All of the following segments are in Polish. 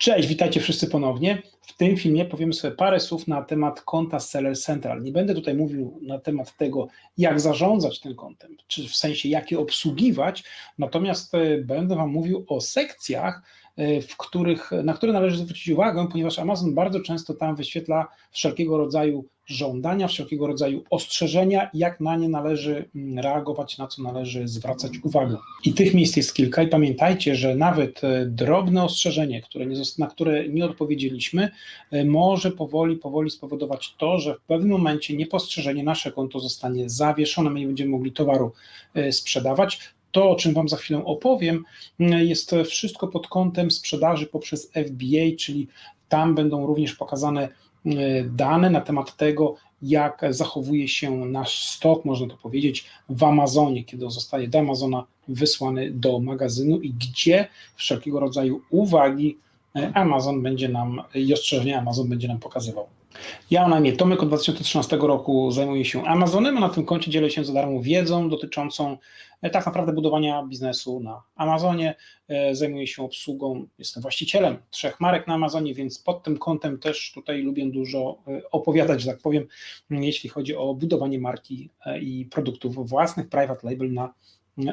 Cześć, witajcie wszyscy ponownie. W tym filmie powiem sobie parę słów na temat konta Seller Central. Nie będę tutaj mówił na temat tego, jak zarządzać tym kontem, czy w sensie jak je obsługiwać, natomiast e, będę Wam mówił o sekcjach, w których, na które należy zwrócić uwagę, ponieważ Amazon bardzo często tam wyświetla wszelkiego rodzaju żądania, wszelkiego rodzaju ostrzeżenia, jak na nie należy mm, reagować, na co należy zwracać uwagę. I tych miejsc jest kilka i pamiętajcie, że nawet e, drobne ostrzeżenie, które nie, na które nie odpowiedzieliśmy, e, może powoli, powoli spowodować to, że w pewnym momencie niepostrzeżenie nasze konto zostanie zawieszone, my nie będziemy mogli towaru sprzedawać. To, o czym Wam za chwilę opowiem, jest wszystko pod kątem sprzedaży poprzez FBA, czyli tam będą również pokazane E, dane na temat tego, jak zachowuje się nasz stok, można to powiedzieć, w Amazonie, kiedy zostaje do Amazona wysłany do magazynu i gdzie wszelkiego rodzaju uwagi e, Amazon będzie nam i ostrzeżenia Amazon będzie nam pokazywał. Ja na imię Tomek od 2013 roku zajmuję się Amazonem, a na tym koncie dzielę się za darmo wiedzą dotyczącą e, tak naprawdę budowania biznesu na Amazonie. E, zajmuję się obsługą, jestem właścicielem trzech marek na Amazonie, więc pod tym kątem też tutaj lubię dużo e, opowiadać, że tak powiem, jeśli chodzi o budowanie marki i produktów własnych, private label na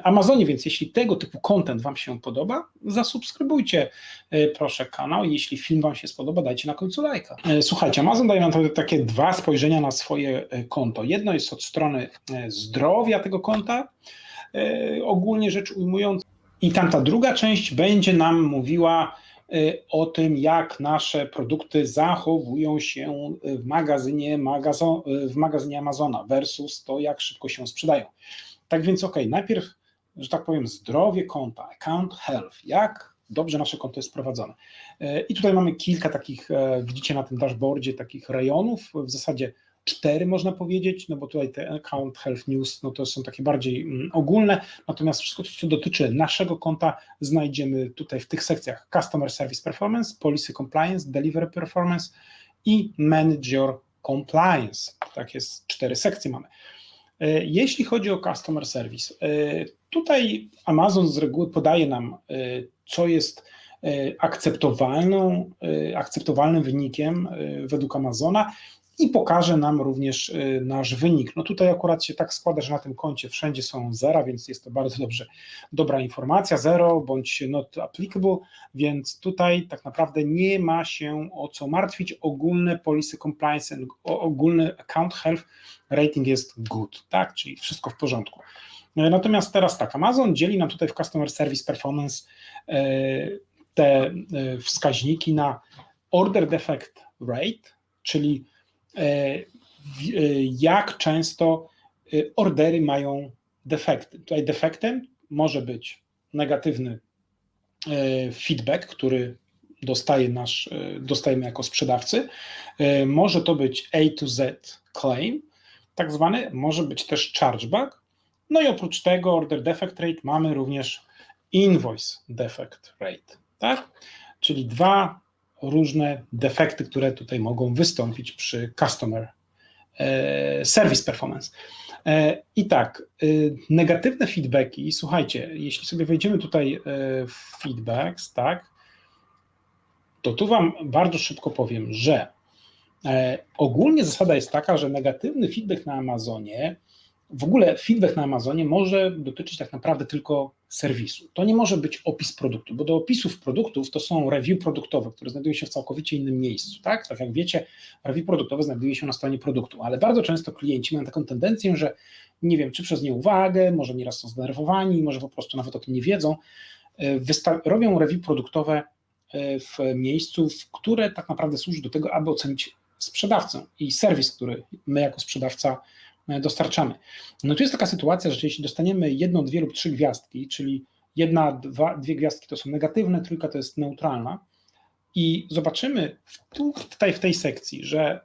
Amazonie, więc jeśli tego typu content Wam się podoba, zasubskrybujcie e, proszę kanał. Jeśli film Wam się spodoba, dajcie na końcu lajka. E, słuchajcie, Amazon daje nam takie dwa spojrzenia na swoje e, konto. Jedno jest od strony zdrowia tego konta, ogólnie rzecz ujmując, i tamta druga część będzie nam mówiła o tym, jak nasze produkty zachowują się w magazynie, magazon, w magazynie Amazona versus to, jak szybko się sprzedają. Tak więc, ok, najpierw, że tak powiem, zdrowie konta, account health, jak dobrze nasze konto jest prowadzone. E, I tutaj mamy kilka takich, e, widzicie na tym dashboardzie, takich rejonów, w zasadzie cztery można powiedzieć, no bo tutaj te account health news, no to są takie bardziej mm, ogólne, natomiast wszystko, co dotyczy naszego konta, znajdziemy tutaj w tych sekcjach Customer Service Performance, Policy Compliance, Delivery Performance i Manager Compliance. Tak jest, cztery sekcje mamy. E, jeśli chodzi o customer service, e, tutaj Amazon z reguły podaje nam, e, co jest akceptowalną, akceptowalnym wynikiem według Amazona i pokaże nam również nasz wynik. No tutaj akurat się tak składa, że na tym koncie wszędzie są zera, więc jest to bardzo dobrze, dobra informacja, zero bądź not applicable, więc tutaj tak naprawdę nie ma się o co martwić. Ogólne policy compliance, ogólny account health rating jest good, tak, czyli wszystko w porządku. E, natomiast teraz tak, Amazon dzieli nam tutaj w Customer Service Performance e, te e, wskaźniki na Order Defect Rate, czyli jak często ordery mają defekty. Tutaj defektem może być negatywny feedback, który dostaje nasz, dostajemy jako sprzedawcy. Może to być A to Z claim, tak zwany, może być też chargeback. No i oprócz tego order defect rate mamy również invoice defect rate, tak? Czyli dwa różne defekty, które tutaj mogą wystąpić przy customer e, service performance. E, I tak, e, negatywne feedbacki, słuchajcie, jeśli sobie wejdziemy tutaj w feedbacks, tak, to tu Wam bardzo szybko powiem, że ogólnie zasada jest taka, że negatywny feedback na Amazonie, w ogóle feedback na Amazonie może dotyczyć tak naprawdę tylko serwisu. To nie może być opis produktu, bo do opisów produktów to są review produktowe, które znajdują się w całkowicie innym miejscu. Tak, tak jak wiecie, review produktowe znajduje się na stronie produktu, ale bardzo często klienci mają taką tendencję, że nie wiem, czy przez nieuwagę, może nieraz są zdenerwowani, może po prostu nawet o tym nie wiedzą, e, robią review produktowe e, w miejscu, w które tak naprawdę służy do tego, aby ocenić sprzedawcą i serwis, który my jako sprzedawca dostarczamy. No tu jest taka sytuacja, że jeśli dostaniemy jedną, dwie lub trzy gwiazdki, czyli jedna, dwa, dwie gwiazdki to są negatywne, trójka to jest neutralna i zobaczymy tu, tutaj w tej sekcji, że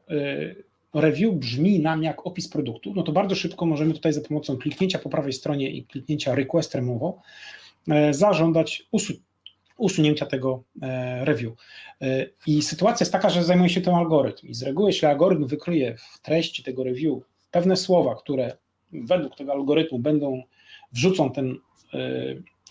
e, review brzmi nam jak opis produktu, no to bardzo szybko możemy tutaj za pomocą kliknięcia po prawej stronie i kliknięcia request removal e, zażądać usług usunięcia tego e, review. E, I sytuacja jest taka, że zajmuje się tym algorytm. I z reguły, jeśli algorytm wykryje w treści tego review pewne słowa, które według tego algorytmu będą, wrzucą ten,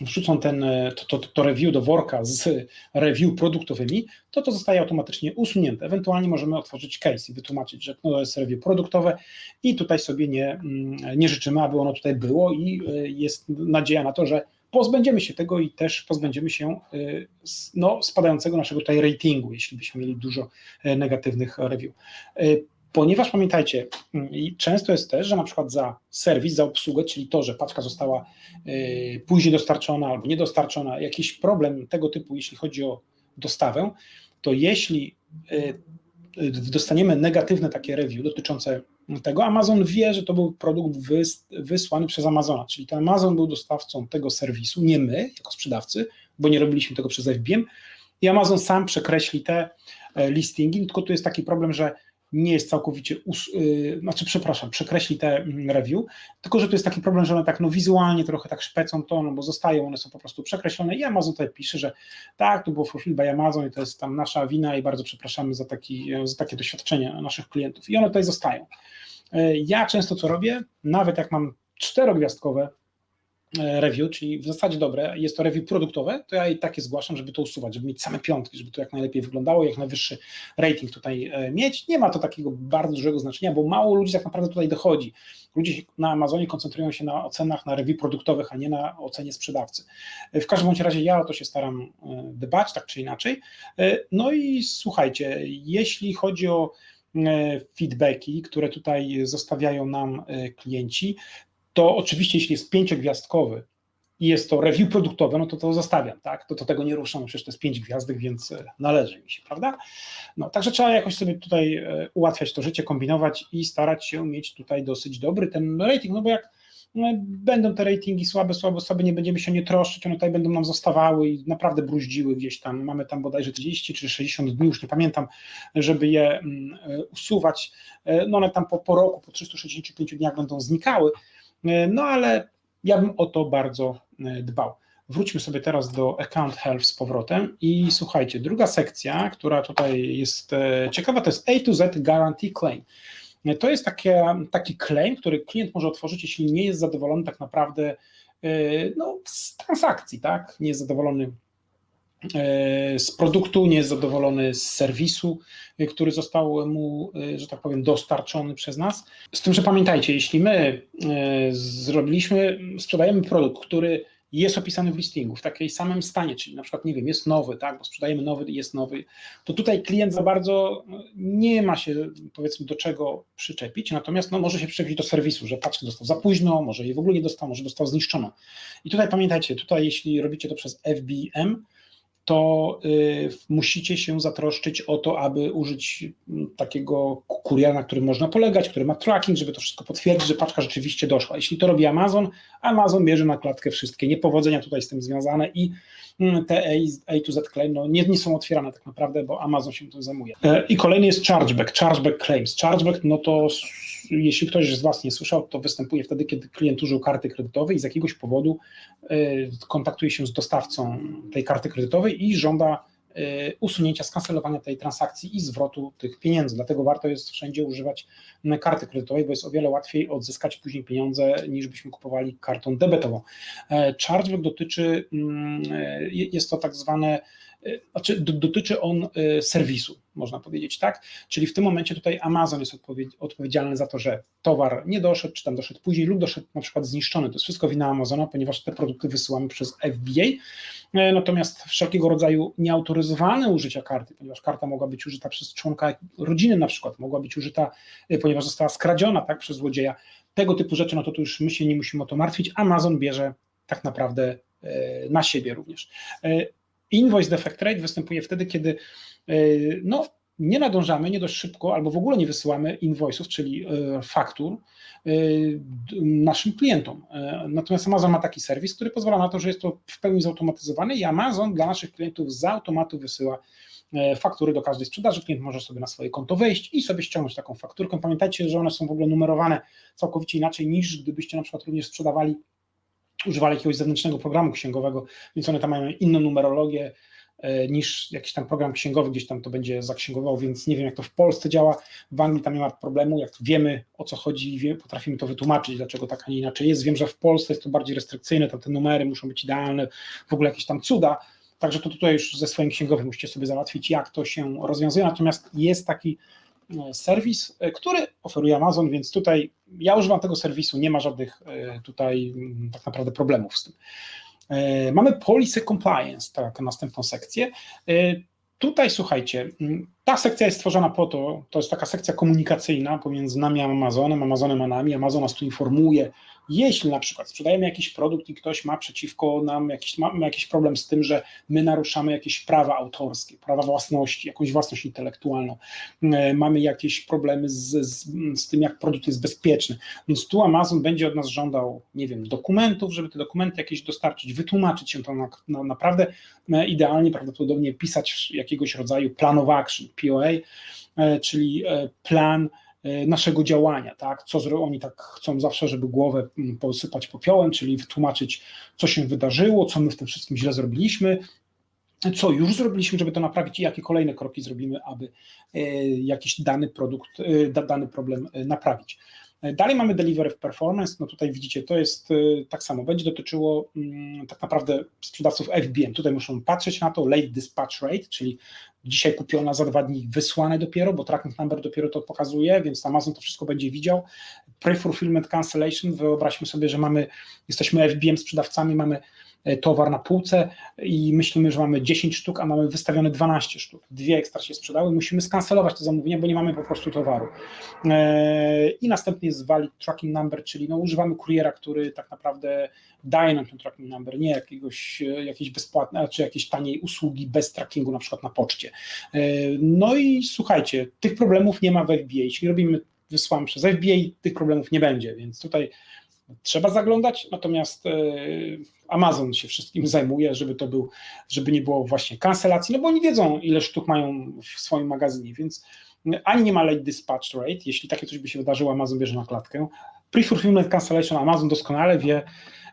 wrzucą ten, e, to, to, to review do worka z review produktowymi, to to zostaje automatycznie usunięte. Ewentualnie możemy otworzyć case i wytłumaczyć, że no, to jest review produktowe i tutaj sobie nie, mm, nie życzymy, aby ono tutaj było i e, jest nadzieja na to, że pozbędziemy się tego i też pozbędziemy się no, spadającego naszego tutaj ratingu, jeśli byśmy mieli dużo negatywnych review. Ponieważ pamiętajcie, mm, często jest też, że na przykład za serwis, za obsługę, czyli to, że paczka została y, później dostarczona albo niedostarczona, jakiś problem tego typu, jeśli chodzi o dostawę, to jeśli y, dostaniemy negatywne takie review dotyczące tego, Amazon wie, że to był produkt wysłany przez Amazona, czyli to Amazon był dostawcą tego serwisu, nie my jako sprzedawcy, bo nie robiliśmy tego przez FBM i Amazon sam przekreśli te e, listingi, tylko tu jest taki problem, że nie jest całkowicie, yy, znaczy przepraszam, przekreśli te mm, review, tylko że tu jest taki problem, że one tak no wizualnie trochę tak szpecą to, no bo zostają, one są po prostu przekreślone i Amazon tutaj pisze, że tak, to było fulfilled by Amazon i to jest tam nasza wina i bardzo przepraszamy za, taki, za takie doświadczenia naszych klientów i one tutaj zostają. Yy, ja często co robię, nawet jak mam czterogwiazdkowe E, review, czyli w zasadzie dobre, jest to review produktowe, to ja i takie zgłaszam, żeby to usuwać, żeby mieć same piątki, żeby to jak najlepiej wyglądało, jak najwyższy rating tutaj e, mieć. Nie ma to takiego bardzo dużego znaczenia, bo mało ludzi tak naprawdę tutaj dochodzi. Ludzie na Amazonie koncentrują się na ocenach, na review produktowych, a nie na ocenie sprzedawcy. E, w każdym bądź razie ja o to się staram dbać, tak czy inaczej. No i słuchajcie, jeśli chodzi o feedbacki, które tutaj zostawiają nam klienci, to oczywiście jeśli jest pięciogwiazdkowy i jest to review produktowe, no to to zostawiam, tak, to, to tego nie ruszam, przecież to jest pięć gwiazdek, więc e, należy mi się, prawda? No, także trzeba jakoś sobie tutaj e, ułatwiać to życie, kombinować i starać się mieć tutaj dosyć dobry ten rating, no bo jak no, będą te ratingi słabe, słabe, słabe, nie będziemy się nie troszczyć, one tutaj będą nam zostawały i naprawdę bruździły gdzieś tam, mamy tam bodajże 30 czy 60 dni, już nie pamiętam, żeby je mm, e, usuwać, no one tam po, po roku, po 365 dniach będą znikały, no ale ja bym o to bardzo e, dbał. Wróćmy sobie teraz do Account Health z powrotem i słuchajcie, druga sekcja, która tutaj jest e, ciekawa, to jest A to Z Guarantee Claim. To jest takie, taki claim, który klient może otworzyć, jeśli nie jest zadowolony tak naprawdę no, z transakcji, tak? Nie jest zadowolony E, z produktu, nie jest zadowolony z serwisu, e, który został mu, e, że tak powiem, dostarczony przez nas. Z tym, że pamiętajcie, jeśli my zrobiliśmy, sprzedajemy produkt, który jest opisany w listingu w takiej samym stanie, czyli na przykład, nie wiem, jest nowy, tak, bo sprzedajemy nowy i jest nowy, to tutaj klient za bardzo nie ma się, powiedzmy, do czego przyczepić, natomiast no, może się przyczepić do serwisu, że paczkę dostał za późno, może jej w ogóle nie dostał, może dostał zniszczoną. I tutaj pamiętajcie, tutaj jeśli robicie to przez FBM, to y, musicie się zatroszczyć o to, aby użyć mm, takiego kuriera, na którym można polegać, który ma tracking, żeby to wszystko potwierdzić, że paczka rzeczywiście doszła. Jeśli to robi Amazon, Amazon bierze na klatkę wszystkie niepowodzenia tutaj z tym związane i mm, te A, to Z claim no, nie, nie są otwierane tak naprawdę, bo Amazon się tym zajmuje. E, I kolejny jest chargeback, chargeback claims. Chargeback, no to jeśli ktoś z Was nie słyszał, to występuje wtedy, kiedy klient użył karty kredytowej i z jakiegoś powodu e, kontaktuje się z dostawcą tej karty kredytowej i żąda e, usunięcia, skancelowania tej transakcji i zwrotu tych pieniędzy. Dlatego warto jest wszędzie używać karty kredytowej, bo jest o wiele łatwiej odzyskać później pieniądze niż byśmy kupowali kartą debetową. E, chargeback dotyczy, jest to tak zwane znaczy dotyczy on y, serwisu, można powiedzieć, tak? Czyli w tym momencie tutaj Amazon jest odpowiedzialny za to, że towar nie doszedł, czy tam doszedł później, lub doszedł na przykład zniszczony. To jest wszystko wina Amazona, ponieważ te produkty wysyłamy przez FBA. E, natomiast wszelkiego rodzaju nieautoryzowane użycia karty, ponieważ karta mogła być użyta przez członka rodziny, na przykład, mogła być użyta, e, ponieważ została skradziona tak, przez złodzieja. Tego typu rzeczy, no to tu już my się nie musimy o to martwić. Amazon bierze tak naprawdę e, na siebie również. Invoice defect rate występuje wtedy, kiedy e, no, nie nadążamy, nie dość szybko, albo w ogóle nie wysyłamy invoice'ów, czyli e, faktur e, naszym klientom. Natomiast Amazon ma taki serwis, który pozwala na to, że jest to w pełni zautomatyzowane i Amazon dla naszych klientów z automatu wysyła faktury do każdej sprzedaży. Klient może sobie na swoje konto wejść i sobie ściągnąć taką fakturkę. Pamiętajcie, że one są w ogóle numerowane całkowicie inaczej niż gdybyście na przykład również sprzedawali używali jakiegoś zewnętrznego programu księgowego, więc one tam mają inną numerologię, e, niż jakiś tam program księgowy, gdzieś tam to będzie zaksięgował, więc nie wiem jak to w Polsce działa, w Anglii tam nie ma problemu, jak wiemy o co chodzi, wie, potrafimy to wytłumaczyć, dlaczego tak, a nie inaczej jest. Wiem, że w Polsce jest to bardziej restrykcyjne, tam te numery muszą być idealne, w ogóle jakieś tam cuda, także to tutaj już ze swoim księgowym musicie sobie załatwić, jak to się rozwiązuje, natomiast jest taki serwis, e, który oferuje Amazon, więc tutaj ja używam tego serwisu, nie ma żadnych e, tutaj mm, tak naprawdę problemów z tym. Mamy Policy Compliance, tak, następną sekcję. Tutaj słuchajcie, mm, ta sekcja jest stworzona po to, to jest taka sekcja komunikacyjna pomiędzy nami a Amazonem, Amazonem a nami. Amazon nas tu informuje, jeśli na przykład sprzedajemy jakiś produkt i ktoś ma przeciwko nam jakiś, ma, jakiś problem z tym, że my naruszamy jakieś prawa autorskie, prawa własności, jakąś własność intelektualną, e, mamy jakieś problemy z, z, z tym, jak produkt jest bezpieczny. Więc tu Amazon będzie od nas żądał, nie wiem, dokumentów, żeby te dokumenty jakieś dostarczyć, wytłumaczyć się to na, na, naprawdę e, idealnie, prawdopodobnie pisać jakiegoś rodzaju plan of action, POA, e, czyli plan naszego działania, tak? Co oni tak chcą zawsze, żeby głowę mm, posypać popiołem, czyli wytłumaczyć, co się wydarzyło, co my w tym wszystkim źle zrobiliśmy, co już zrobiliśmy, żeby to naprawić i jakie kolejne kroki zrobimy, aby e, jakiś dany produkt, e, dany problem naprawić. Dalej mamy Delivery Performance, no tutaj widzicie, to jest tak samo, będzie dotyczyło mm, tak naprawdę sprzedawców FBM, tutaj muszą patrzeć na to, Late Dispatch Rate, czyli dzisiaj kupiona, za dwa dni wysłane dopiero, bo tracking number dopiero to pokazuje, więc Amazon to wszystko będzie widział. Pre-fulfillment cancellation, wyobraźmy sobie, że mamy, jesteśmy FBM sprzedawcami, mamy towar na półce i myślimy, że mamy 10 sztuk, a mamy wystawione 12 sztuk. Dwie ekstra się sprzedały, musimy skancelować to zamówienie, bo nie mamy po prostu towaru. E, I następnie jest valid tracking number, czyli no, używamy kuriera, który tak naprawdę daje nam ten tracking number, nie jakiegoś, e, jakiejś bezpłatnej, czy jakiejś taniej usługi bez trackingu, na przykład na poczcie. E, no i słuchajcie, tych problemów nie ma w FBA. Jeśli robimy, wysłamy przez FBA, tych problemów nie będzie, więc tutaj trzeba zaglądać, natomiast e, Amazon się wszystkim zajmuje, żeby to był, żeby nie było właśnie kancelacji, no bo oni wiedzą, ile sztuk mają w swoim magazynie, więc ani nie ma late dispatch rate, jeśli takie coś by się wydarzyło, Amazon bierze na klatkę. Pre-fulfillment cancellation, Amazon doskonale wie,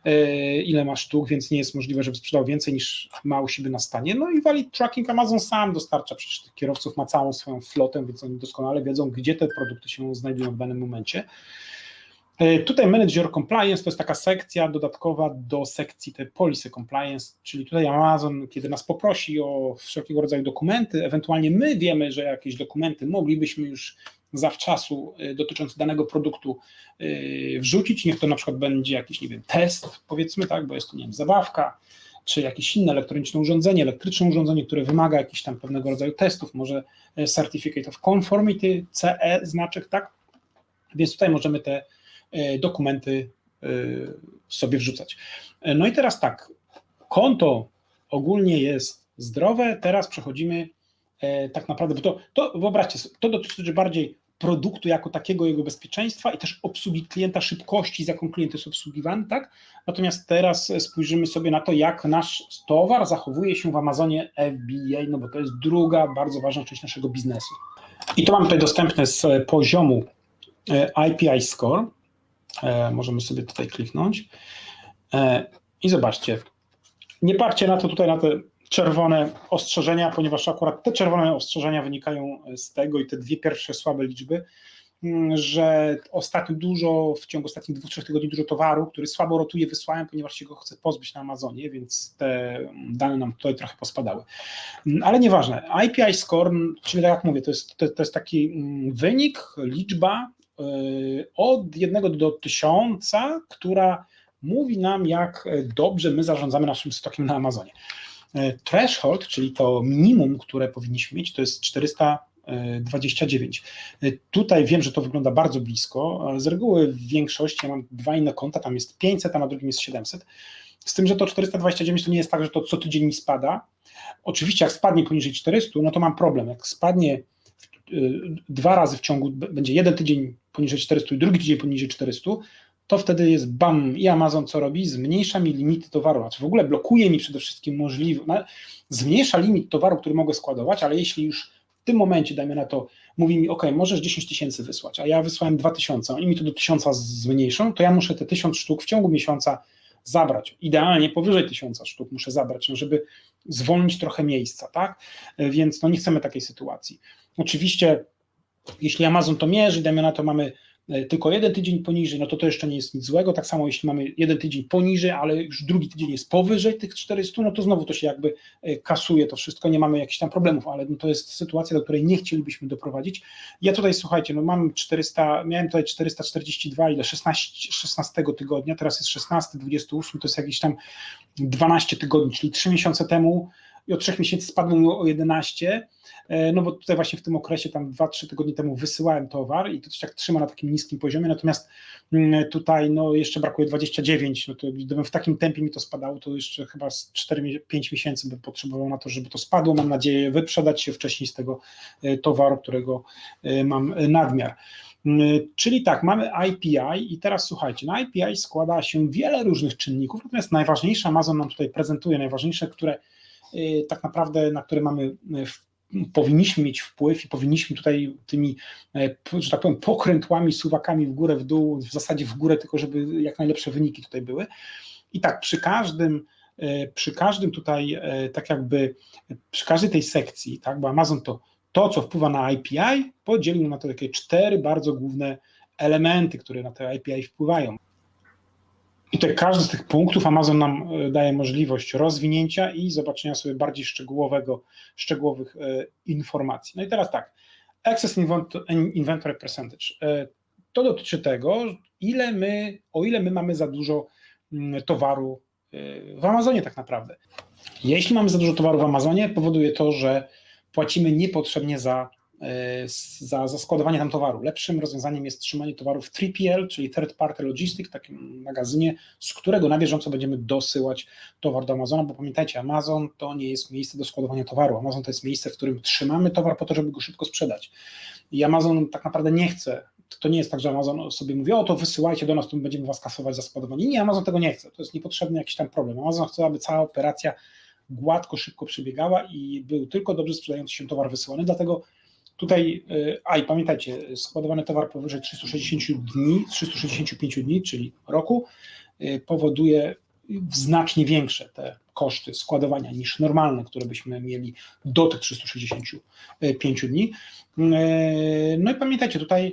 E, ile ma sztuk, więc nie jest możliwe, żeby sprzedał więcej niż ma u siebie na stanie. No i valid tracking Amazon sam dostarcza, przecież tych kierowców ma całą swoją flotę, więc oni doskonale wiedzą, gdzie te produkty się znajdują w danym momencie. E, tutaj Manage Your Compliance to jest taka sekcja dodatkowa do sekcji tej Policy Compliance, czyli tutaj Amazon, kiedy nas poprosi o wszelkiego rodzaju dokumenty, ewentualnie my wiemy, że jakieś dokumenty moglibyśmy już zawczasu y, dotyczący danego produktu y, wrzucić, niech to na przykład będzie jakiś, nie wiem, test, powiedzmy, tak, bo jest to, nie wiem, zabawka, czy jakieś inne elektroniczne urządzenie, elektryczne urządzenie, które wymaga jakichś tam pewnego rodzaju testów, może e, Certificate of Conformity, CE znaczek, tak, więc tutaj możemy te e, dokumenty e, sobie wrzucać. No i teraz tak, konto ogólnie jest zdrowe, teraz przechodzimy E, tak naprawdę, bo to, to wyobraźcie sobie, to dotyczy bardziej produktu jako takiego, jego bezpieczeństwa i też obsługi klienta, szybkości, z jaką klient jest obsługiwany, tak? Natomiast teraz spojrzymy sobie na to, jak nasz towar zachowuje się w Amazonie FBA, no bo to jest druga bardzo ważna część naszego biznesu. I to mam tutaj dostępne z poziomu e, IPI Score. E, możemy sobie tutaj kliknąć. I zobaczcie, nie parcie na to tutaj, na te czerwone ostrzeżenia, ponieważ akurat te czerwone ostrzeżenia wynikają z tego i te dwie pierwsze słabe liczby, mm, że ostatnio dużo, w ciągu ostatnich dwóch, trzech tygodni dużo towaru, który słabo rotuje, wysłałem, ponieważ się go chce pozbyć na Amazonie, więc te dane nam tutaj trochę pospadały. Mm, ale nieważne. IPI score, czyli tak jak mówię, to jest, to, to jest taki mm, wynik, liczba od jednego do tysiąca, która mówi nam, jak dobrze my zarządzamy naszym stokiem na Amazonie. E, threshold, czyli to minimum, które powinniśmy mieć, to jest 429. E, tutaj wiem, że to wygląda bardzo blisko. Z reguły w większości ja mam dwa inne konta, tam jest 500, a na drugim jest 700. Z tym, że to 429 to nie jest tak, że to co tydzień mi spada. Oczywiście, jak spadnie poniżej 400, no to mam problem. Jak spadnie dwa razy w ciągu, będzie jeden tydzień poniżej 400 i drugi tydzień poniżej 400, to wtedy jest bam i Amazon co robi? Zmniejsza mi limity towaru, znaczy w ogóle blokuje mi przede wszystkim możliwość, no, zmniejsza limit towaru, który mogę składować, ale jeśli już w tym momencie, dajmy na to, mówi mi, ok, możesz 10 tysięcy wysłać, a ja wysłałem 2000, oni mi to do 1000 zmniejszą, to ja muszę te 1000 sztuk w ciągu miesiąca zabrać. Idealnie powyżej tysiąca sztuk muszę zabrać, no żeby zwolnić trochę miejsca, tak? Więc no nie chcemy takiej sytuacji. Oczywiście, jeśli Amazon to mierzy, dajmy na to mamy E, tylko jeden tydzień poniżej, no to to jeszcze nie jest nic złego. Tak samo jeśli mamy jeden tydzień poniżej, ale już drugi tydzień jest powyżej tych 400, no to znowu to się jakby e, kasuje to wszystko, nie mamy jakichś tam problemów, ale no to jest sytuacja, do której nie chcielibyśmy doprowadzić. Ja tutaj słuchajcie, no mam 400, miałem tutaj 442, ile 16, 16 tygodnia, teraz jest 16, 28, to jest jakieś tam 12 tygodni, czyli 3 miesiące temu i od 3 miesięcy spadło o 11 E, no bo tutaj właśnie w tym okresie, tam 2-3 tygodnie temu wysyłałem towar i to się tak trzyma na takim niskim poziomie, natomiast mm, tutaj no jeszcze brakuje 29, no to gdybym w takim tempie mi to spadało, to jeszcze chyba 4-5 miesięcy bym potrzebował na to, żeby to spadło, mam nadzieję wyprzedać się wcześniej z tego e, towaru, którego e, mam nadmiar. Mm, czyli tak, mamy IPI i teraz słuchajcie, na IPI składa się wiele różnych czynników, natomiast najważniejsze Amazon nam tutaj prezentuje, najważniejsze, które tak naprawdę, na które mamy powinniśmy mieć wpływ i powinniśmy tutaj tymi, e, że tak powiem, pokrętłami, suwakami w górę, w dół, w zasadzie w górę, tylko żeby jak najlepsze wyniki tutaj były. I tak przy każdym, e, przy każdym tutaj, e, tak jakby przy każdej tej sekcji, tak, bo Amazon to to, co wpływa na API, podzielił na to takie cztery bardzo główne elementy, które na te API wpływają. I tutaj każdy z tych punktów Amazon nam e, daje możliwość rozwinięcia i zobaczenia sobie bardziej szczegółowego, szczegółowych e, informacji. No i teraz tak, Access Inventory Percentage. E, to dotyczy tego, ile my, o ile my mamy za dużo mm, towaru w Amazonie tak naprawdę. Jeśli mamy za dużo towaru w Amazonie, powoduje to, że płacimy niepotrzebnie za za, za składowanie tam towaru. Lepszym rozwiązaniem jest trzymanie towaru w 3PL, czyli Third Party Logistics, takim magazynie, z którego na bieżąco będziemy dosyłać towar do Amazona, bo pamiętajcie, Amazon to nie jest miejsce do składowania towaru. Amazon to jest miejsce, w którym trzymamy towar po to, żeby go szybko sprzedać. I Amazon tak naprawdę nie chce to nie jest tak, że Amazon sobie mówi, o to wysyłajcie do nas, to będziemy was kasować za składowanie. Nie, Amazon tego nie chce, to jest niepotrzebny jakiś tam problem. Amazon chce, aby cała operacja gładko, szybko przebiegała i był tylko dobrze sprzedający się towar wysyłany, dlatego Tutaj, y, a i pamiętajcie, składowany towar powyżej 360 dni, 365 dni, czyli roku, y, powoduje znacznie większe te koszty składowania niż normalne, które byśmy mieli do tych 365 dni. Y, no i pamiętajcie, tutaj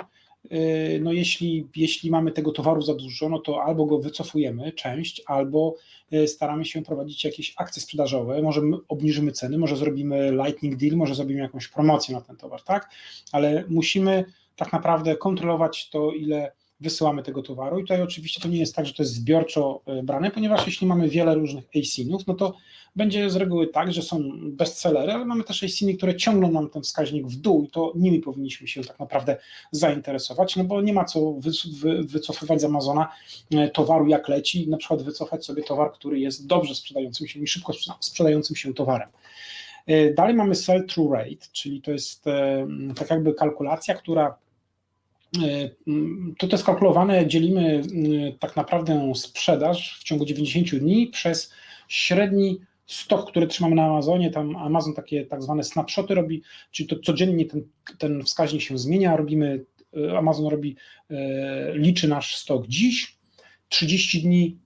no jeśli, jeśli mamy tego towaru za dużo, no to albo go wycofujemy, część, albo yy, staramy się prowadzić jakieś akcje sprzedażowe, może obniżymy ceny, może zrobimy lightning deal, może zrobimy jakąś promocję na ten towar, tak? Ale musimy tak naprawdę kontrolować to, ile wysyłamy tego towaru i tutaj oczywiście to nie jest tak, że to jest zbiorczo yy, brane, ponieważ jeśli mamy wiele różnych ASIN-ów, no to będzie z reguły tak, że są bestsellery, ale mamy też ASINy, które ciągną nam ten wskaźnik w dół i to nimi powinniśmy się tak naprawdę zainteresować, no bo nie ma co wy, wy, wycofywać z Amazona e, towaru jak leci, na przykład wycofać sobie towar, który jest dobrze sprzedającym się i szybko sprzedającym się towarem. E, dalej mamy sell-through rate, czyli to jest e, tak jakby kalkulacja, która to, jest kalkulowane, dzielimy tak naprawdę sprzedaż w ciągu 90 dni przez średni stok, który trzymamy na Amazonie, tam Amazon takie tak zwane snapshoty robi, czyli to codziennie ten, ten wskaźnik się zmienia, robimy, e, Amazon robi, e, liczy nasz stok dziś, 30 dni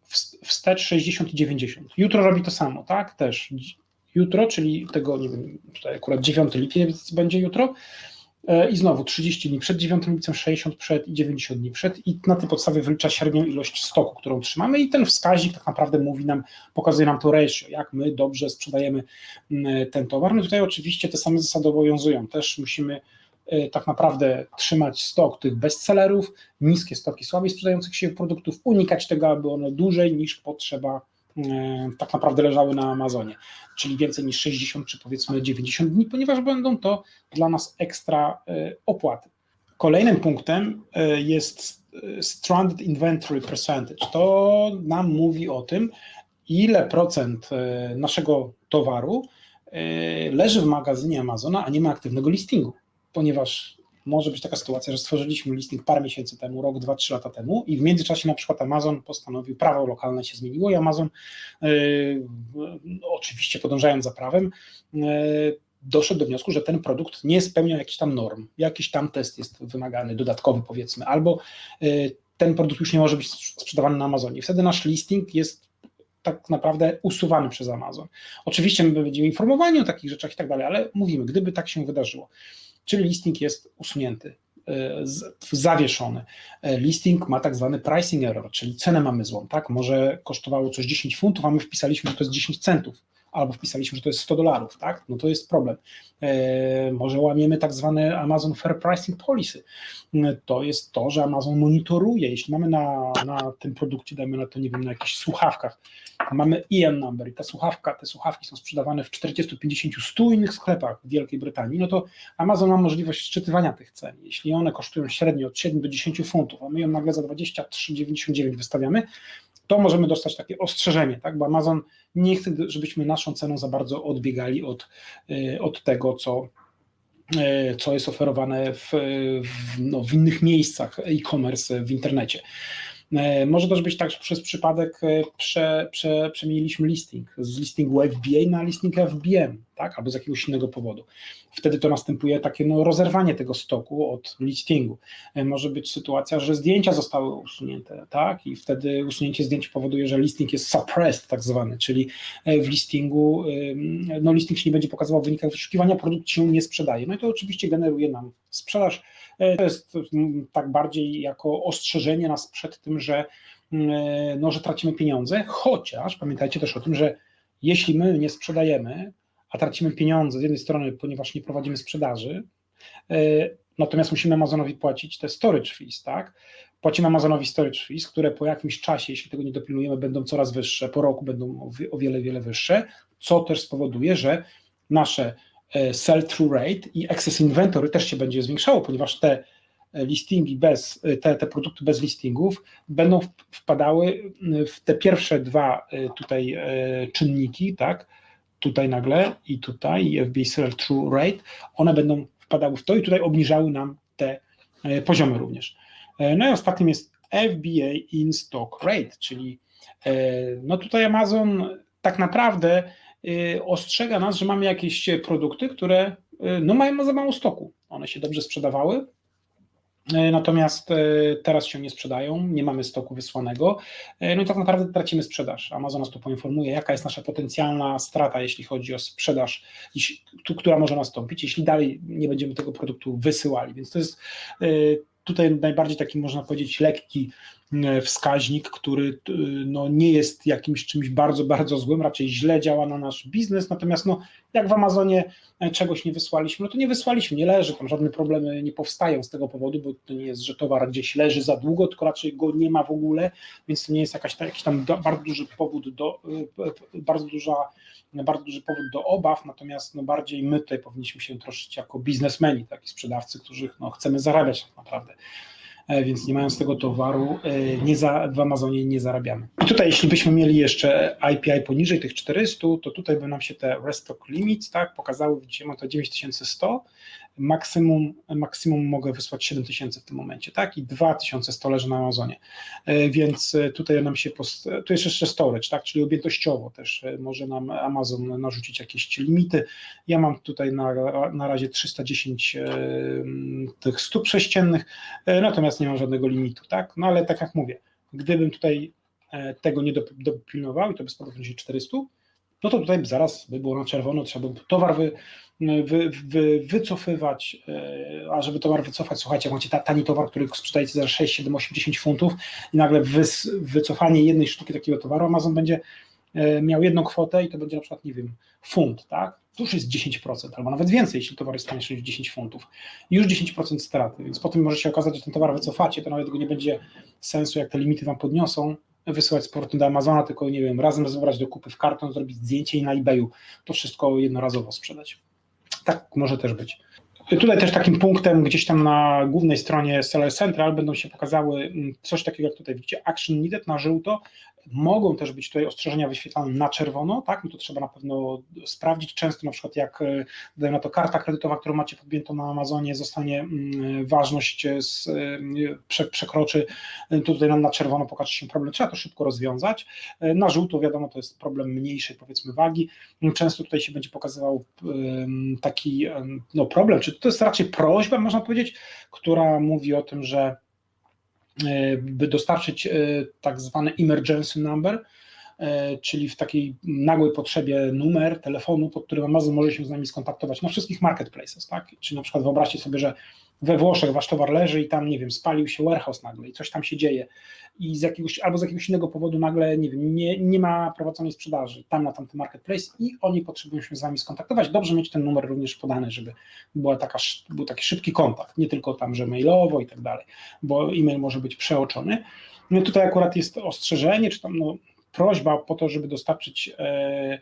wstecz 60 i 90. Jutro robi to samo, tak, też. Jutro, czyli tego, nie wiem, tutaj akurat 9 lipiec będzie jutro, I znowu 30 dni przed 9 lipcem, 60 przed i 90 dni przed. I na tej podstawie wylicza średnią ilość stoku, którą trzymamy. I ten wskaźnik tak naprawdę mówi nam, pokazuje nam to ratio, jak my dobrze sprzedajemy mm, ten towar. No tutaj oczywiście te same zasady obowiązują, też musimy e, tak naprawdę trzymać stok tych bestsellerów, niskie stoki słabiej sprzedających się produktów, unikać tego, aby one dłużej niż potrzeba E, tak naprawdę leżały na Amazonie, czyli więcej niż 60 czy powiedzmy 90 dni, ponieważ będą to dla nas ekstra e, opłaty. Kolejnym punktem e, jest Stranded Inventory Percentage. To nam mówi o tym, ile procent naszego towaru leży w magazynie Amazona, a nie ma aktywnego listingu, ponieważ może być taka sytuacja, że stworzyliśmy listing parę miesięcy temu, rok, dwa, trzy lata temu i w międzyczasie na przykład Amazon postanowił, prawo lokalne się zmieniło i Amazon yy, oczywiście podążając za prawem yy, doszedł do wniosku, że ten produkt nie spełnia jakichś tam norm, jakiś tam test jest wymagany, dodatkowy powiedzmy, albo yy, ten produkt już nie może być sprzedawany na Amazonie. Wtedy nasz listing jest tak naprawdę usuwany przez Amazon. Oczywiście my będziemy informowani o takich rzeczach i tak dalej, ale mówimy, gdyby tak się wydarzyło, czyli listing jest usunięty, e, zawieszony. E, listing ma tak zwany pricing error, czyli cenę mamy złą, tak? Może kosztowało coś 10 funtów, a my wpisaliśmy, że to jest 10 centów albo wpisaliśmy, że to jest 100 dolarów, tak? No to jest problem. E, może łamiemy tak zwany Amazon Fair Pricing Policy. To jest to, że Amazon monitoruje, jeśli mamy na, na tym produkcie, dajmy na to, nie wiem, na jakichś słuchawkach, mamy EN number i ta słuchawka, te słuchawki są sprzedawane w 40, 50, 100 innych sklepach w Wielkiej Brytanii, no to Amazon ma możliwość szczytywania tych cen. Jeśli one kosztują średnio od 7 do 10 funtów, a my ją nagle za 23,99 wystawiamy, to możemy dostać takie ostrzeżenie, tak? bo Amazon nie chce, żebyśmy naszą ceną za bardzo odbiegali od, y, od tego, co, y, co jest oferowane w, w, no, w innych miejscach e-commerce w internecie. E, może też być tak, że przez przypadek e, prze, prze, przemieniliśmy listing z listingu FBA na listing FBM, tak? albo z jakiegoś innego powodu. Wtedy to następuje takie no, rozerwanie tego stoku od listingu. E, może być sytuacja, że zdjęcia zostały usunięte, tak? I wtedy usunięcie zdjęć powoduje, że listing jest suppressed, tak zwany, czyli w listingu, no listing się nie będzie pokazywał w wynikach wyszukiwania, produkt się nie sprzedaje. No i to oczywiście generuje nam sprzedaż to jest mm, tak bardziej jako ostrzeżenie nas przed tym, że, mm, e, no, że tracimy pieniądze, chociaż pamiętajcie też o tym, że jeśli my nie sprzedajemy, a tracimy pieniądze z jednej strony, ponieważ nie prowadzimy sprzedaży, e, natomiast musimy Amazonowi płacić te storage fees, tak? Płacimy Amazonowi storage fees, które po jakimś czasie, jeśli tego nie dopilnujemy, będą coraz wyższe, po roku będą o wiele, wiele wyższe, co też spowoduje, że nasze E, sell-through rate i excess inventory też się będzie zwiększało, ponieważ te e, listingi bez, e, te, te produkty bez listingów będą wpadały w te pierwsze dwa tutaj czynniki, tak, tutaj nagle i tutaj i FBA sell-through rate, one będą wpadały w to i tutaj obniżały nam te poziomy również. No i ostatnim jest FBA in stock rate, czyli no tutaj Amazon tak naprawdę ostrzega nas, że mamy jakieś produkty, które y, no, mają za mało stoku. One się dobrze sprzedawały, y, Natomiast teraz się nie sprzedają, nie mamy stoku wysłanego, no i tak naprawdę tracimy sprzedaż. Amazon nas tu poinformuje, jaka jest nasza potencjalna strata, jeśli chodzi o sprzedaż, która może nastąpić, jeśli dalej nie będziemy tego produktu wysyłali. Więc to jest tutaj najbardziej taki, można powiedzieć, lekki E, wskaźnik, który e, no, nie jest jakimś czymś bardzo, bardzo złym, raczej źle działa na nasz biznes, natomiast no, jak w Amazonie e, czegoś nie wysłaliśmy, no to nie wysłaliśmy, nie leży, tam żadne problemy nie powstają z tego powodu, bo to nie jest, że towar gdzieś leży za długo, tylko raczej go nie ma w ogóle, więc to nie jest jakaś, jakiś tam bardzo duży powód do, bardzo duża bardzo duży powód do obaw, natomiast no bardziej my tutaj powinniśmy się troszczyć jako biznesmeni, tak, i sprzedawcy, którzy no, chcemy zarabiać tak naprawdę. E, więc nie mając tego towaru e, nie za, w Amazonie nie zarabiamy. I tutaj jeśli byśmy mieli jeszcze IPI poniżej tych 400, to tutaj by nam się te restock limits tak, pokazały, widzicie, mam to 9100, maksimum, maksimum mogę wysłać 7000 w tym momencie, tak, i 2100 leży na Amazonie, e, więc tutaj nam się, post... tu jest jeszcze storage, tak, czyli objętościowo też może nam Amazon narzucić jakieś limity, ja mam tutaj na, na razie 310 tych stóp prześciennych, natomiast nie mam żadnego limitu, tak? No ale tak jak mówię, gdybym tutaj e, tego nie dopilnował i to by spadło poniżej 400, no to tutaj zaraz by było na czerwono, trzeba by towar wy, wy, wy, wycofywać, e, a żeby towar wycofać, słuchajcie, macie tani towar, który sprzedajecie za 6, 7, 8, 10 funtów i nagle wys, wycofanie jednej sztuki takiego towaru, Amazon będzie e, miał jedną kwotę i to będzie na przykład, nie wiem, funt, tak? to już jest 10%, albo nawet więcej, jeśli towar jest tańszy niż 10 funtów. Już 10% straty, więc potem może się okazać, że ten towar wycofacie, to nawet go nie będzie sensu, jak te limity wam podniosą, wysyłać z portu do Amazona, tylko nie wiem, razem zebrać do kupy w karton, zrobić zdjęcie i na eBayu to wszystko jednorazowo sprzedać. Tak może też być. Tutaj też takim punktem gdzieś tam na głównej stronie Seller Central będą się pokazały mm, coś takiego jak tutaj widzicie Action Needed na żółto Mogą też być tutaj ostrzeżenia wyświetlane na czerwono, tak? No to trzeba na pewno sprawdzić. Często na przykład jak e, na to karta kredytowa, którą macie podpiętą na Amazonie, zostanie mm, ważność z, e, prze, przekroczy, to tutaj nam na czerwono pokaże się problem. Trzeba to szybko rozwiązać. E, na żółto wiadomo, to jest problem mniejszej powiedzmy wagi. Często tutaj się będzie pokazywał taki no, problem, czy to jest raczej prośba, można powiedzieć, która mówi o tym, że by dostarczyć e, tak zwany emergency number, e, czyli w takiej nagłej potrzebie numer telefonu, pod którym Amazon może się z nami skontaktować na wszystkich marketplaces, tak? Czyli na przykład wyobraźcie sobie, że we Włoszech wasz towar leży i tam, nie wiem, spalił się warehouse nagle i coś tam się dzieje i z jakiegoś, albo z jakiegoś innego powodu nagle, nie wiem, nie, nie ma prowadzonej sprzedaży tam na tamtym marketplace i oni potrzebują się z wami skontaktować. Dobrze mieć ten numer również podany, żeby była taka, był taki szybki kontakt, nie tylko tam, że mailowo i tak dalej, bo e-mail może być przeoczony. No tutaj akurat jest ostrzeżenie, czy tam no, prośba po to, żeby dostarczyć e,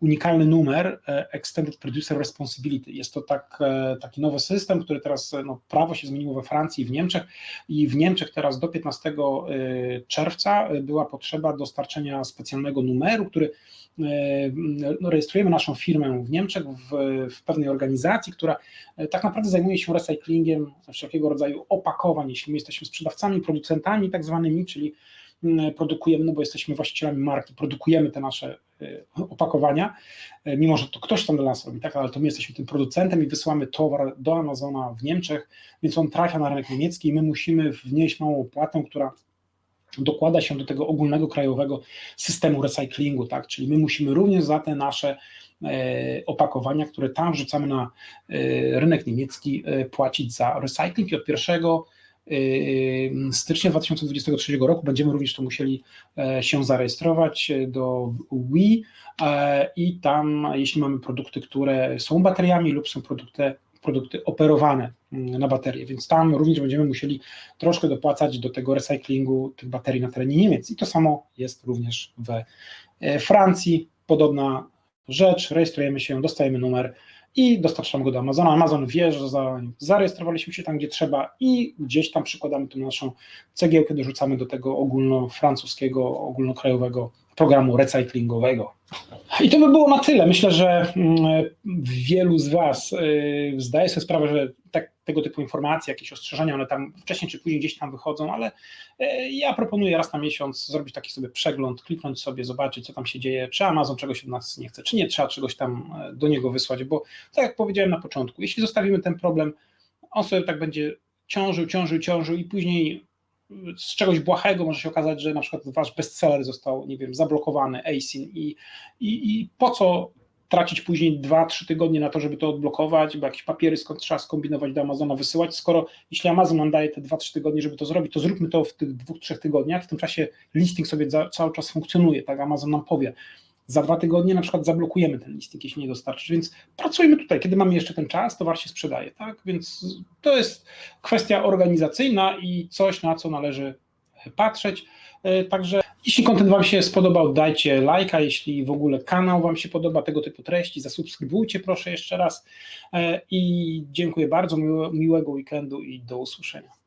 unikalny numer e, Extended Producer Responsibility. Jest to tak, e, taki nowy system, który teraz, no, prawo się zmieniło we Francji i w Niemczech i w Niemczech teraz do 15 e, czerwca była potrzeba dostarczenia specjalnego numeru, który no, rejestrujemy naszą firmę w Niemczech w, w, pewnej organizacji, która tak naprawdę zajmuje się recyklingiem wszelkiego rodzaju opakowań, jeśli my jesteśmy sprzedawcami, producentami tak zwanymi, czyli produkujemy, no bo jesteśmy właścicielami marki, produkujemy te nasze y, opakowania, y, mimo że to ktoś tam dla nas robi, tak, ale to my jesteśmy tym producentem i wysyłamy towar do Amazona w Niemczech, więc on trafia na rynek niemiecki i my musimy wnieść małą opłatę, która dokłada się do tego ogólnego krajowego systemu recyklingu, tak, czyli my musimy również za te nasze e, opakowania, które tam wrzucamy na e, rynek niemiecki, e, płacić za recycling i od pierwszego stycznia 2023 roku będziemy również to musieli e, się zarejestrować do Wii e, i tam, jeśli mamy produkty, które są bateriami lub są produkty, produkty operowane mm, na baterie, więc tam również będziemy musieli troszkę dopłacać do tego recyklingu tych baterii na terenie Niemiec. I to samo jest również we e, Francji, podobna rzecz, rejestrujemy się, dostajemy numer, i dostarczamy go do Amazona. Amazon wie, że za, zarejestrowaliśmy się tam, gdzie trzeba i gdzieś tam przykładamy tę naszą cegiełkę, dorzucamy do tego ogólnofrancuskiego, ogólnokrajowego programu recyklingowego. I to by było na tyle. Myślę, że mm, wielu z Was y, zdaje sobie sprawę, że tak, tego typu informacje, jakieś ostrzeżenia, one tam wcześniej czy później gdzieś tam wychodzą, ale y, ja proponuję raz na miesiąc zrobić taki sobie przegląd, kliknąć sobie, zobaczyć, co tam się dzieje, czy Amazon czegoś od nas nie chce, czy nie trzeba czegoś tam y, do niego wysłać, bo tak jak powiedziałem na początku, jeśli zostawimy ten problem, on sobie tak będzie ciążył, ciążył, ciążył i później z czegoś błahego może się okazać, że na przykład wasz bestseller został, nie wiem, zablokowany, ASIN i, i, i po co tracić później 2-3 tygodnie na to, żeby to odblokować, bo jakieś papiery skąd trzeba skombinować do Amazona, wysyłać, skoro jeśli Amazon nam daje te 2-3 tygodnie, żeby to zrobić, to zróbmy to w tych 2-3 tygodniach, w tym czasie listing sobie za, cały czas funkcjonuje, tak? Amazon nam powie, za dwa tygodnie na przykład zablokujemy ten listing, jeśli nie dostarczysz, więc pracujmy tutaj, kiedy mamy jeszcze ten czas, towar się sprzedaje, tak, więc to jest kwestia organizacyjna i coś, na co należy patrzeć, e, także jeśli kontent Wam się spodobał, dajcie lajka, jeśli w ogóle kanał Wam się podoba, tego typu treści, zasubskrybujcie proszę jeszcze raz. E, i dziękuję bardzo, miłego weekendu i do usłyszenia.